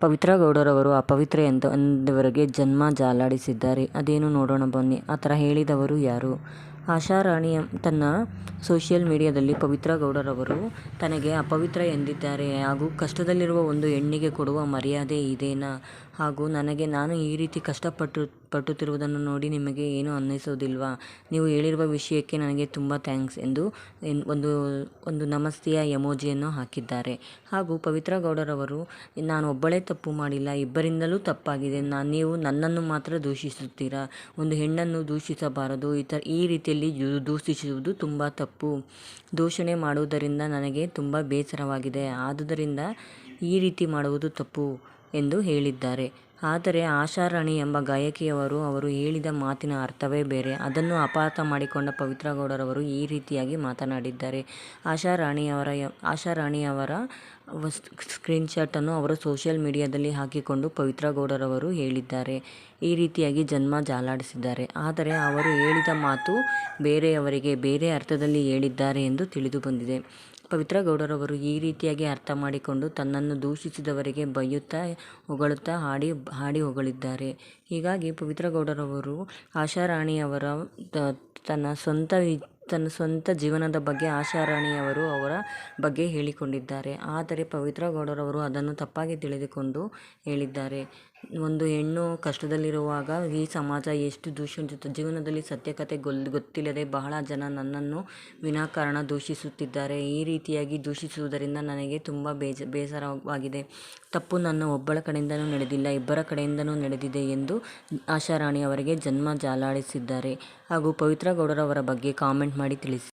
ಪವಿತ್ರ ಗೌಡರವರು ಅಪವಿತ್ರ ಎಂದು ಎಂದವರಿಗೆ ಜನ್ಮ ಜಾಲಾಡಿಸಿದ್ದಾರೆ. ಅದೇನು ನೋಡೋಣ ಬನ್ನಿ. ಆ ಥರ ಹೇಳಿದವರು ಯಾರು? ಆಶಾರಾಣಿ ತನ್ನ ಸೋಷಿಯಲ್ ಮೀಡಿಯಾದಲ್ಲಿ ಪವಿತ್ರ ಗೌಡರವರು ತನಗೆ ಅಪವಿತ್ರ ಎಂದಿದ್ದಾರೆ ಹಾಗೂ ಕಷ್ಟದಲ್ಲಿರುವ ಒಂದು ಹೆಣ್ಣಿಗೆ ಕೊಡುವ ಮರ್ಯಾದೆ ಇದೇನಾ? ಹಾಗೂ ನನಗೆ ನಾನು ಈ ರೀತಿ ಕಷ್ಟಪಟ್ಟು, ಪಟ್ಟುತ್ತಿರುವುದನ್ನು ನೋಡಿ ನಿಮಗೆ ಏನು ಅನ್ನಿಸೋದಿಲ್ವಾ? ನೀವು ಹೇಳಿರುವ ವಿಷಯಕ್ಕೆ ನನಗೆ ತುಂಬ ಥ್ಯಾಂಕ್ಸ್ ಎಂದು ಒಂದು ಒಂದು ನಮಸ್ತೆಯ ಎಮೋಜಿಯನ್ನು ಹಾಕಿದ್ದಾರೆ. ಹಾಗೂ ಪವಿತ್ರ ಗೌಡರವರು, ನಾನು ಒಬ್ಬಳೇ ತಪ್ಪು ಮಾಡಿಲ್ಲ, ಇಬ್ಬರಿಂದಲೂ ತಪ್ಪಾಗಿದೆ ನಾನು ನೀವು ನನ್ನನ್ನು ಮಾತ್ರ ದೂಷಿಸುತ್ತೀರಾ? ಒಂದು ಹೆಣ್ಣನ್ನು ದೂಷಿಸಬಾರದು ಈ ಥರ ಈ ರೀತಿಯಲ್ಲಿ ದೂಷಿಸುವುದು ತುಂಬ ತಪ್ಪು. ದೂಷಣೆ ಮಾಡುವುದರಿಂದ ನನಗೆ ತುಂಬ ಬೇಸರವಾಗಿದೆ. ಆದುದರಿಂದ ಈ ರೀತಿ ಮಾಡುವುದು ತಪ್ಪು. ಎಂದು ಹೇಳಿದ್ದಾರೆ. ಆದರೆ ಆಶಾರಾಣಿ ಎಂಬ ಗಾಯಕಿಯವರು ಅವರು ಹೇಳಿದ ಮಾತಿನ ಅರ್ಥವೇ ಬೇರೆ. ಅದನ್ನು ಅಪಾರ್ಥ ಮಾಡಿಕೊಂಡ ಪವಿತ್ರ ಗೌಡರವರು ಈ ರೀತಿಯಾಗಿ ಮಾತನಾಡಿದ್ದಾರೆ. ಆಶಾರಾಣಿಯವರ ಆಶಾರಾಣಿಯವರ ಸ್ಕ್ರೀನ್ಶಾಟನ್ನು ಅವರು ಸೋಷಿಯಲ್ ಮೀಡಿಯಾದಲ್ಲಿ ಹಾಕಿಕೊಂಡು ಪವಿತ್ರ ಗೌಡರವರು ಹೇಳಿದ್ದಾರೆ. ಈ ರೀತಿಯಾಗಿ ಜನ್ಮ ಜಾಲಾಡಿಸಿದ್ದಾರೆ. ಆದರೆ ಅವರು ಹೇಳಿದ ಮಾತು ಬೇರೆಯವರಿಗೆ ಬೇರೆ ಅರ್ಥದಲ್ಲಿ ಹೇಳಿದ್ದಾರೆ ಎಂದು ತಿಳಿದು ಬಂದಿದೆ. ಪವಿತ್ರ ಗೌಡರವರು ಈ ರೀತಿಯಾಗಿ ಅರ್ಥ ಮಾಡಿಕೊಂಡು ತನ್ನನ್ನು ದೂಷಿಸಿದವರಿಗೆ ಬೈಯುತ್ತಾ ಹೊಗಳುತ್ತಾ ಹಾಡಿ ಹಾಡಿ ಹೊಗಳಿದ್ದಾರೆ. ಹೀಗಾಗಿ ಪವಿತ್ರ ಗೌಡರವರು ಆಶಾರಾಣಿಯವರ ತನ್ನ ಸ್ವಂತ ತನ್ನ ಸ್ವಂತ ಜೀವನದ ಬಗ್ಗೆ ಆಶಾರಾಣಿಯವರು ಅವರ ಬಗ್ಗೆ ಹೇಳಿಕೊಂಡಿದ್ದಾರೆ. ಆದರೆ ಪವಿತ್ರ ಗೌಡರವರು ಅದನ್ನು ತಪ್ಪಾಗಿ ತಿಳಿದುಕೊಂಡು ಹೇಳಿದ್ದಾರೆ. ಒಂದು ಹೆಣ್ಣು ಕಷ್ಟದಲ್ಲಿರುವಾಗ ಈ ಸಮಾಜ ಎಷ್ಟು ದೂಷಿಸುತ್ತೆ ಜೀವನದಲ್ಲಿ ಸತ್ಯಕತೆ ಗೊಲ್, ಗೊತ್ತಿಲ್ಲದೆ ಬಹಳ ಜನ ನನ್ನನ್ನು ವಿನಾಕಾರಣ ದೂಷಿಸುತ್ತಿದ್ದಾರೆ. ಈ ರೀತಿಯಾಗಿ ದೂಷಿಸುವುದರಿಂದ ನನಗೆ ತುಂಬ ಬೇಜ, ಬೇಸರವಾಗಿದೆ. ತಪ್ಪು ನನ್ನ ಒಬ್ಬಳ ಕಡೆಯಿಂದಲೂ ನಡೆದಿಲ್ಲ, ಇಬ್ಬರ ಕಡೆಯಿಂದಲೂ ನಡೆದಿದೆ ಎಂದು ಆಶಾರಾಣಿ ಅವರಿಗೆ ಜನ್ಮ ಜಾಲಾಡಿಸಿದ್ದಾರೆ. ಹಾಗೂ ಪವಿತ್ರ ಗೌಡರವರ ಬಗ್ಗೆ ಕಾಮೆಂಟ್ ಮಾಡಿ ತಿಳಿಸಿ.